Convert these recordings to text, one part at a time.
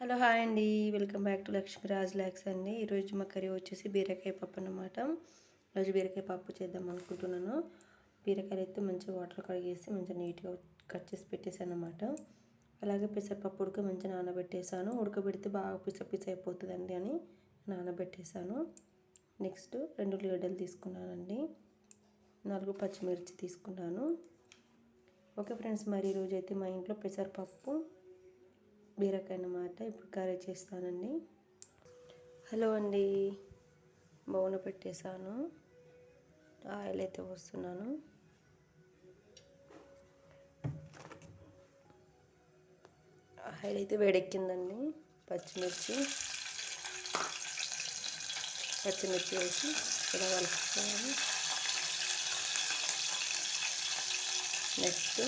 Hello hi అండి. Welcome back to Lakshmiraj ల్యాక్స్ అండి. ఈరోజు మా కర్రీ వచ్చేసి బీరకాయ పప్పు అనమాట ఈరోజు బీరకాయ పప్పు చేద్దాం అనుకుంటున్నాను. బీరకాయలు అయితే మంచిగా వాటర్ కడిగేసి మంచిగా నీట్గా కట్ చేసి పెట్టేశాను అనమాట అలాగే పెసరపప్పు ఉడక మంచిగా నానబెట్టేసాను ఉడకబెడితే బాగా పిస పిస అయిపోతుందండి అని నానబెట్టేసాను నెక్స్ట్ రెండు ఉల్లిగడ్డలు తీసుకున్నానండి. నాలుగు పచ్చిమిర్చి తీసుకున్నాను. ఓకే ఫ్రెండ్స్ మరి ఈరోజు అయితే మా ఇంట్లో పెసరపప్పు బీరకాయ అన్నమాట ఇప్పుడు కర్రీ చేస్తానండి. హలో అండి. బౌన పెట్టేశాను. ఆయిల్ అయితే పోస్తున్నాను. ఆయిల్ అయితే వేడెక్కిందండి. పచ్చిమిర్చి. పచ్చిమిర్చి వేసి ఇలా కలుపుకోవాలి. నెక్స్ట్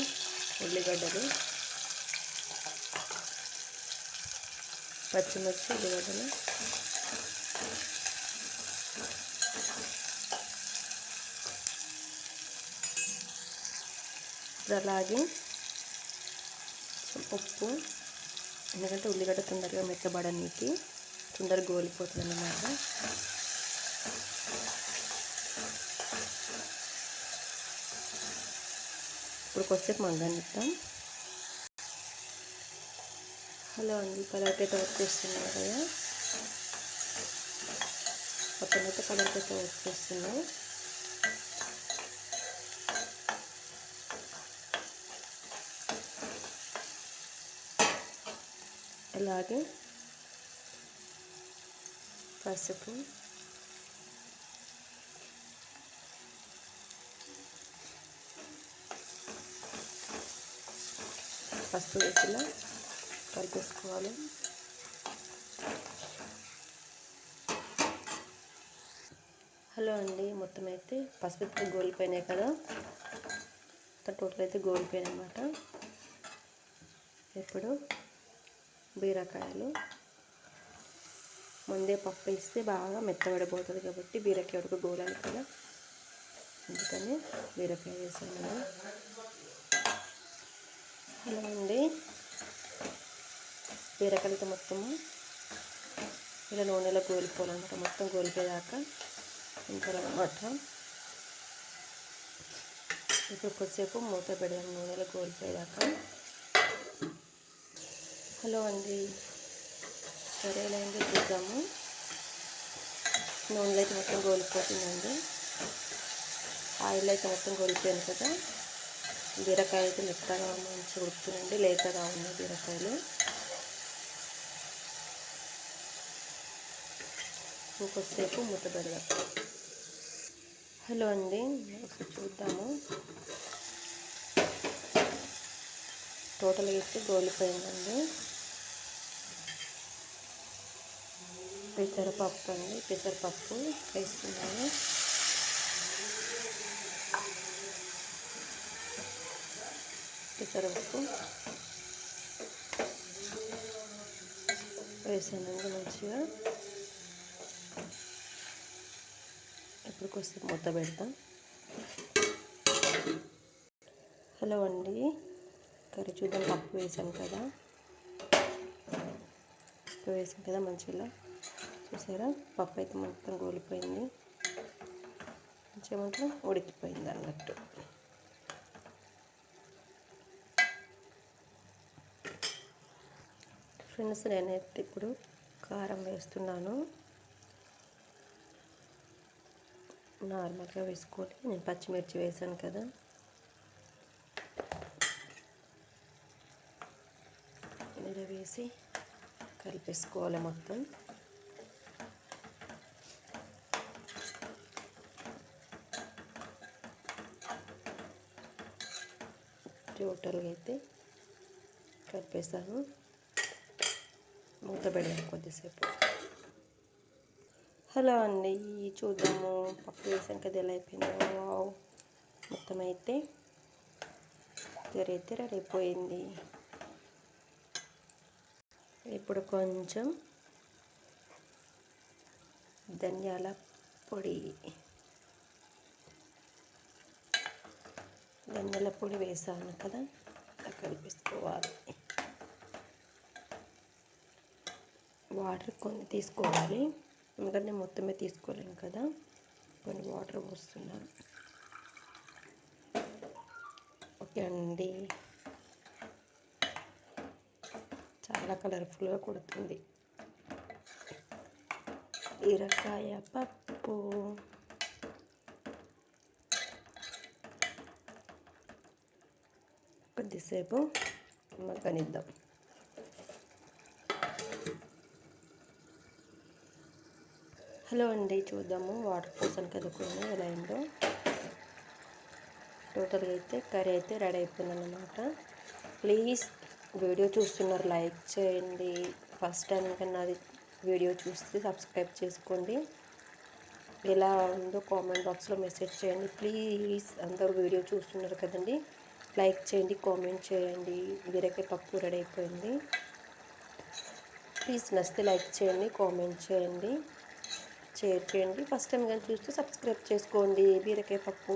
ఉల్లిగడ్డలు. పచ్చిమిర్చి ఉల్లిగడ్డలు అలాగే ఉప్పు ఎందుకంటే ఉల్లిగడ్డ తొందరగా మెత్తబడనీకి తొందరగా గోలిపోతుంది అన్నమాట ఇప్పుడు కొద్దిసేపు మంగనిస్తాం హలో అండి కలర్ వర్క్ వచ్చేస్తున్నాయి కదా. పక్కన అయితే వర్క్ అయితే అలాగే పసుపు. పసుపు వేసిలా వేసుకోవాలి హలో అండి మొత్తం అయితే పసుపు అయితే గోలిపోయినాయి కదా. టోటల్ అయితే గోలిపోయినాయి అనమాట ఇప్పుడు బీరకాయలు. ముందే పప్పు వేస్తే బాగా మెత్తబడిపోతుంది కాబట్టి బీరకాయ ఉడక గోలాలి కదా. అందుకని బీరకాయ వేసాను. హలో అండి. బీరకాయలతో మొత్తము ఇలా నూనెలో గోలిపోవాలన్నమాట. మొత్తం గోలిపోయాక ఉంచాలన్నమాట. ఇప్పుడు కొద్దిసేపు మూత పెడదాం. నూనెలో కోల్పోయేదాకా హలో అండి. సరే ఎలా చూద్దాము. నూనెలో అయితే మొత్తం గోలిపోతుందండి. ఆయిల్ అయితే మొత్తం కోల్పోయాను కదా. బీరకాయ అయితే మెత్తగా మంచిగా ఉడుకుతుందండి లేతగా ఉన్నాయి బీరకాయలు. కొద్దిసేపు మూత పెడదాం. హలో అండి ఒకసారి చూద్దాము. టోటల్ వేస్తే గోలిపోయిందండి. పెసరపప్పు అండి పెసరపప్పు వేస్తున్నాను. పెసరపప్పు వేసానండి మంచిగా. ఇప్పుడు కొద్దిసేపు మూత పెడతాం. హలో అండి కర్రీ చూద్దాం. పప్పు వేసాను కదా. పప్పు వేసాను కదా మంచిగా. చూసారా? పప్పు అయితే మొత్తం గోలిపోయింది. మంచిగా మొత్తం ఉడికిపోయింది అన్నట్టు. ఫ్రెండ్స్ నేనైతే ఇప్పుడు కారం వేస్తున్నాను. నార్మల్గా వేసుకోవాలి నేను పచ్చిమిర్చి వేసాను కదా. ఇలా వేసి కలిపేసుకోవాలి మొత్తం. టోటల్గా అయితే కలిపేసాను. మూత పెడదాం కొద్దిసేపు. హలో అండి చూద్దాము. పప్పు వేసాం కదా ఎలా అయిపోయిందో. వావ్. మొత్తం అయితే తెరైతే రెడీ అయిపోయింది. ఇప్పుడు కొంచెం ధనియాల పొడి. ధనియాల పొడి వేసాను కదా అలా కలిపేసుకోవాలి. వాటర్ కొన్ని తీసుకోవాలి. ఎందుకంటే మొత్తమే తీసుకోలేను కదా. కొన్ని వాటర్ పోస్తున్నాను ఓకే అండి. చాలా కలర్ఫుల్గా కొడుతుంది. బీరకాయ పప్పు. కొద్దిసేపు మగ్గనిద్దాం. హలో అండి చూద్దాము వాటర్ పోసాను కదుకుని ఎలా అయిందో. టోటల్గా అయితే కర్రీ అయితే రెడీ అయిపోయింది అనమాట ప్లీజ్ వీడియో చూస్తున్నారు లైక్ చేయండి. ఫస్ట్ టైం కన్నా అది వీడియో చూస్తే సబ్స్క్రైబ్ చేసుకోండి. ఎలా ఉందో కామెంట్ బాక్స్లో మెసేజ్ చేయండి. ప్లీజ్ అందరూ వీడియో చూస్తున్నారు కదండి లైక్ చేయండి కామెంట్ చేయండి. వీరకే పప్పు రెడీ అయిపోయింది. ప్లీజ్ నచ్చితే లైక్ చేయండి కామెంట్ చేయండి. షేర్ చేయండి. ఫస్ట్ టైం కానీ చూస్తే సబ్స్క్రైబ్ చేసుకోండి. బీరకాయ పప్పు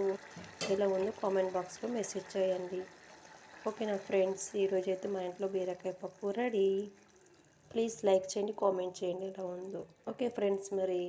ఎలా ఉందో కామెంట్ బాక్స్లో మెసేజ్ చేయండి. ఓకే నా ఫ్రెండ్స్ ఈరోజు అయితే మా ఇంట్లో బీరకాయ పప్పు రెడీ. ప్లీజ్ లైక్ చేయండి కామెంట్ చేయండి ఎలా ఉందో. ఓకే ఫ్రెండ్స్ మరి.